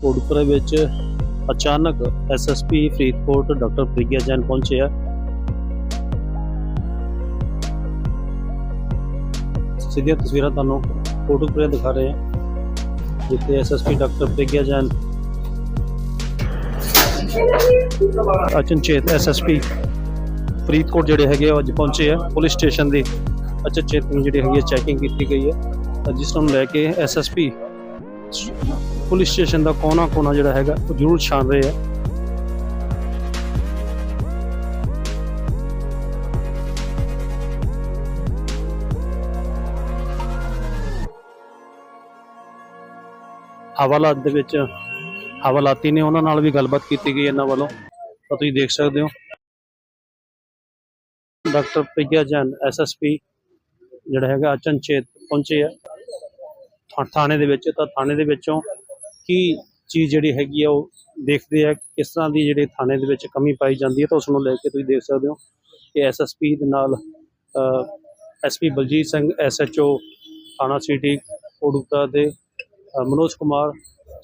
ਕੋਟਪੁਰੇ ਵਿੱਚ ਅਚਾਨਕ SSP Faridkot doctor Pragya Jain ਪਹੁੰਚੇ ਆ। ਸਿੱਧੀਆਂ ਤਸਵੀਰਾਂ ਤੁਹਾਨੂੰ ਕੋਟਪੁਰੇ ਦਿਖਾ ਰਹੇ ਹਾਂ ਜਿੱਥੇ ਐਸਐਸਪੀ ਡਾਕਟਰ ਪ੍ਰਿਗਿਆ ਜੈਨ ਅਚਨਚੇਤ ਐਸਐਸਪੀ ਫਰੀਦਕੋਟ ਜਿਹੜੇ ਹੈਗੇ ਆ, ਉਹ ਅੱਜ ਪਹੁੰਚੇ ਆ ਪੁਲਿਸ ਸਟੇਸ਼ਨ ਦੀ। ਅਚਨਚੇਤ ਨੂੰ ਜਿਹੜੀ ਹੈਗੀ ਚੈਕਿੰਗ ਕੀਤੀ ਗਈ ਹੈ ਜਿਸ ਨੂੰ ਲੈ ਕੇ ਐਸਐਸਪੀ ਪੁਲਿਸ ਸਟੇਸ਼ਨ ਦਾ ਕੋਨਾ ਕੋਨਾ ਜਿਹੜਾ ਹੈਗਾ, ਉਹ ਜ਼ਰੂਰ ਛਾਣ ਰਹੇ ਆ। ਹਵਾਲਾਤ ਦੇ ਵਿੱਚ ਹਵਾਲਾਤੀ ਨੇ ਉਹਨਾਂ ਨਾਲ ਵੀ ਗੱਲਬਾਤ ਕੀਤੀ ਗਈ ਇਹਨਾਂ ਵੱਲੋਂ। ਤਾਂ ਤੁਸੀਂ ਦੇਖ ਸਕਦੇ ਹੋ। ਡਾਕਟਰ ਪ੍ਰਿਗਿਆ ਜੈਨ ਐਸਐਸਪੀ ਜਿਹੜਾ ਹੈਗਾ, ਅਚਨਚੇਤ ਪਹੁੰਚੇ ਆ। ਥਾਣੇ ਦੇ ਵਿੱਚ, ਤਾਂ ਥਾਣੇ ਦੇ ਵਿੱਚੋਂ ਕੀ ਚੀਜ਼ ਜਿਹੜੀ ਹੈਗੀ ਆ ਉਹ ਦੇਖਦੇ ਆ, ਕਿਸ ਤਰ੍ਹਾਂ ਦੀ ਜਿਹੜੇ ਥਾਣੇ ਦੇ ਵਿੱਚ ਕਮੀ ਪਾਈ ਜਾਂਦੀ ਹੈ ਤਾਂ ਉਸ ਨੂੰ ਲੈ ਕੇ ਤੁਸੀਂ ਦੇਖ ਸਕਦੇ ਹੋ ਕਿ ਐਸਐਸਪੀ ਦੇ ਨਾਲ ਐਸਪੀ ਬਲਜੀਤ ਸਿੰਘ ਐਸਐਚਓ ਥਾਣਾ ਸਿਟੀ ਕੋਟਕਪੂਰਾ ਦੇ ਮਨੋਜ ਕੁਮਾਰ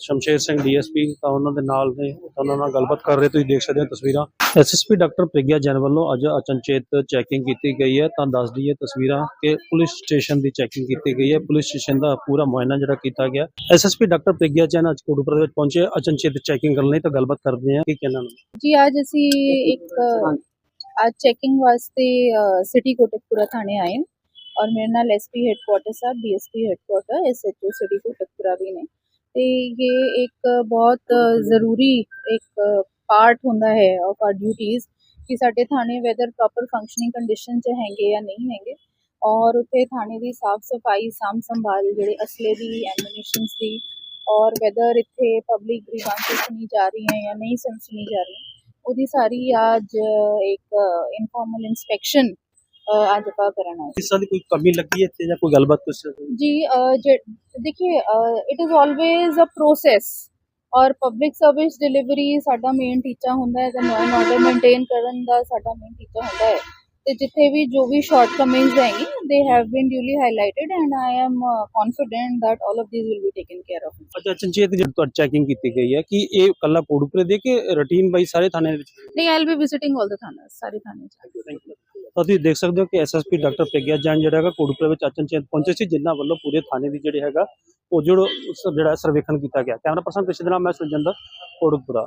ਸ਼ਮਸ਼ੇਰ ਸਿੰਘ ਡੀਐਸਪੀ ਤਾਂ ਉਹਨਾਂ ਦੇ ਨਾਲ ਨੇ ਉਹਨਾਂ ਨਾਲ ਗੱਲਬਾਤ ਕਰ ਰਹੇ, ਤੁਸੀਂ ਦੇਖ ਸਕਦੇ ਹੋ ਤਸਵੀਰਾਂ। ਐਸਐਸਪੀ ਡਾਕਟਰ ਪ੍ਰਿਗਿਆ ਜੈਨ ਵੱਲੋਂ ਅੱਜ ਅਚਨਚੇਤ ਚੈਕਿੰਗ ਕੀਤੀ ਗਈ ਹੈ। ਤਾਂ ਦੱਸ ਦਈਏ ਤਸਵੀਰਾਂ ਕਿ ਪੁਲਿਸ ਸਟੇਸ਼ਨ ਦੀ ਚੈਕਿੰਗ ਕੀਤੀ ਗਈ ਹੈ। ਪੁਲਿਸ ਸਟੇਸ਼ਨ ਦਾ ਪੂਰਾ ਮੁਆਇਨਾ ਜਿਹੜਾ ਕੀਤਾ ਗਿਆ। ਐਸਐਸਪੀ ਡਾਕਟਰ ਪ੍ਰਿਗਿਆ ਜੈਨ ਅੱਜ ਕੋਟਪੁਰਾ ਵਿੱਚ ਪਹੁੰਚੇ ਅਚਨਚੇਤ ਚੈਕਿੰਗ ਕਰਨ ਲਈ ਤਾਂ ਗੱਲਬਾਤ ਕਰਦੇ ਹਾਂ। ਕਿ ਕਿਹਨਾਂ ਨੂੰ? ਜੀ, ਅੱਜ ਅਸੀਂ ਇੱਕ, ਅੱਜ ਚੈਕਿੰਗ ਵਾਸਤੇ ਸਿਟੀ ਕੋਟਕਪੁਰਾ ਥਾਣੇ ਆਏ ਔਰ ਮੇਰੇ ਨਾਲ ਐਸਪੀ ਹੈਡਕੁਆਟਰ ਸਾਹਿਬ DSP headquarter SHO city Kotkapura ਵੀ ਨੇ। ਤੇ ਇਹ ਇੱਕ ਬਹੁਤ ਜ਼ਰੂਰੀ ਇੱਕ ਪਾਰਟ ਹੁੰਦਾ ਹੈ ਆਫ ਆਰ ਡਿਊਟੀਜ਼ ਕਿ ਸਾਡੇ ਥਾਣੇ ਵੈਦਰ ਪ੍ਰੋਪਰ ਫੰਕਸ਼ਨਿੰਗ ਕੰਡੀਸ਼ਨ 'ਚ ਹੈਗੇ ਜਾਂ ਨਹੀਂ ਹੈਗੇ ਔਰ ਉੱਥੇ ਥਾਣੇ ਦੀ ਸਾਫ਼ ਸਫ਼ਾਈ, ਸਾਂਭ ਸੰਭਾਲ ਜਿਹੜੇ ਅਸਲੇ ਦੀ ਐਮੂਨੀਸ਼ਨਸ ਦੀ ਔਰ ਵੈਦਰ ਇੱਥੇ ਪਬਲਿਕ ਗ੍ਰੀਵਾਂਸਸ ਸੁਣੀ ਜਾ ਰਹੀ ਹੈ ਜਾਂ ਨਹੀਂ ਸੁਣ- ਸੁਣੀ ਜਾ ਰਹੀ ਉਹਦੀ ਸਾਰੀ ਅੱਜ ਇੱਕ ਇਨਫਾਰਮਲ ਇਨਸਪੈਕਸ਼ਨ ਅੱਜ ਆਪਾਂ ਕਰਨ ਆਏ ਇਸ ਤਰ੍ਹਾਂ ਦੀ ਕੋਈ ਕਮੀ ਲੱਗੀ ਹੈ ਇੱਥੇ ਜਾਂ ਕੋਈ ਗੱਲਬਾਤ ਜੀ ਅਹ, ਜੇ- ਦੇਖिए it is always a process ਔਰ ਪਬਲਿਕ ਸਰਵਿਸ ਡਿਲੀਵਰੀ ਸਾਡਾ ਮੇਨ ਟੀਚਾ ਹੁੰਦਾ ਹੈ ਤੇ ਲਾਅ ਆਰਡਰ ਮੇਨਟੇਨ ਕਰਨ ਦਾ ਸਾਡਾ ਮੇਨ ਟੀਚਾ ਹੁੰਦਾ ਹੈ। ਤੇ ਜਿੱਥੇ ਵੀ ਜੋ ਵੀ ਸ਼ਾਰਟਕਮਿੰਗਸ ਹੈਗੀ they have been duly highlighted and I am confident that all of these will be taken care of ਅੱਛਾ ਅਚਨਚੇਤ ਜਿਹੜੀ ਤੁਹਾਡੀ ਚੈਕਿੰਗ ਕੀਤੀ ਗਈ ਹੈ ਕਿ ਇਹ ਕੱਲਾ ਕੋਟਪੁਰੇ ਦੇ ਕਿ ਰੂਟੀਨ ਬਾਈ ਸਾਰੇ ਥਾਣੇ ਦੇ ਵਿੱਚ ਨਹੀਂ I will be visiting all the thanas ਸਾਰੇ ਥਾਣੇ 'ਚ। ਤਾਂ ਤੁਸੀਂ ਦੇਖ ਸਕਦੇ ਹੋ ਕਿ ਐਸਐਸਪੀ ਡਾਕਟਰ ਪੇਗਿਆ ਜੈਨ ਜਿਹੜਾ ਹੈਗਾ ਕੋਟਪੁਰੇ ਵਿੱਚ ਅਚਨਚੇਤ ਪਹੁੰਚੇ ਸੀ, ਜਿਨ੍ਹਾਂ ਵੱਲੋਂ ਪੂਰੇ ਥਾਣੇ ਦੀ ਜਿਹੜੇ ਹੈਗਾ ਉਹ ਜਿਹੜਾ ਜਿਹੜਾ ਸਰਵੇਖਣ ਕੀਤਾ ਗਿਆ। ਕੈਮਰਾ ਪਰਸਨ ਪਿਛੇ ਦਿਨਾਂ ਮੈਂ ਸੁਜਿੰਦਰ ਕੋਟਕਪੁਰਾ।